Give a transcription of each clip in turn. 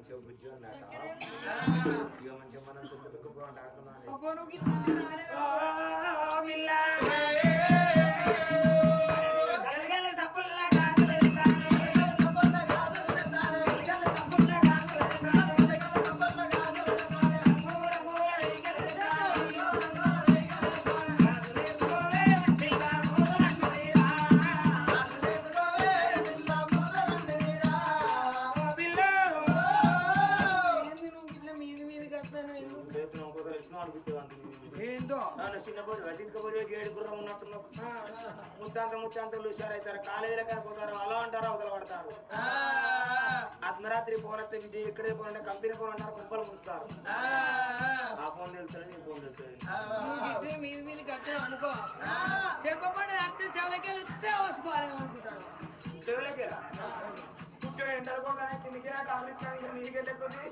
మంచిగా బుజ్జి ఉన్నాడు ఇక మంచిగా మనం తుక్కు తుక్కు ఆడుకున్నాను ఎందుకు? ఏందో? చిన్న పోటీ రసీద్ పోటీ ఏడు గుర్రం ఉన్నట్టున్నావు. ముత్తాంత ముత్తాంతలు హుషారైతారు కాలేజీలో పోతారు. అలా అంటారు అవతల పడతారు. అర్ధరాత్రి ఫోన్ వస్తే ఇది ఇక్కడే ఫోన్ అంటే కంపెనీ ఫోన్ అంటారు కుప్పలు ముంచుతారు ఆ ఫోన్ తెలుస్తుంది ఈ ఫోన్ తెలుస్తుంది అనుకో. చెప్పబడి అర్థం చవలకెళ్ళి వచ్చే వసుకోవాలి అనుకుంటాను చెవులకేరా? పుట్టాడు ఎండలుకోగానే కిందికి టాబ్లెట్ నీకు వెళ్ళిపోతుంది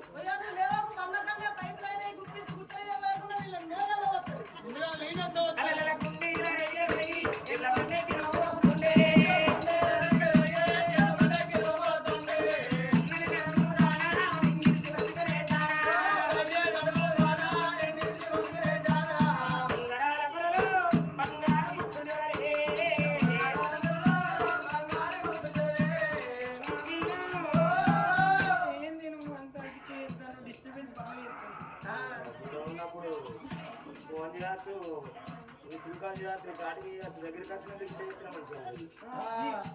దగ్గరికి వస్తున్నది మంచిగా ఉంటుంది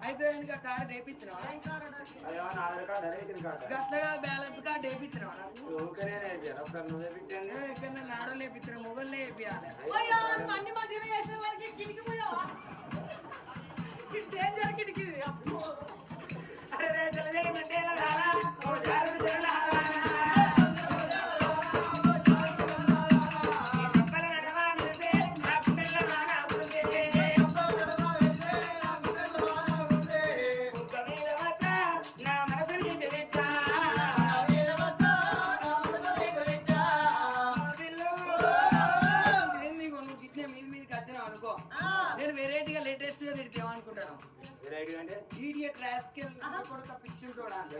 అయితే ఇంకా కార్ రేపించినావా అదేమన్నా ఆధార్ కార్డు రేషన్ కార్డు గట్లగా బ్యాలెన్స్ కార్డ్ ఊరికనే అయిపోయారు ఒకసారి నువ్వు తెప్పించండి ఎక్కడ నాడలు వేయించిన అనుకుంటాను అంటే ఈడియట్ రాస్కెల్ కొడుక పిచ్చుంటోడా?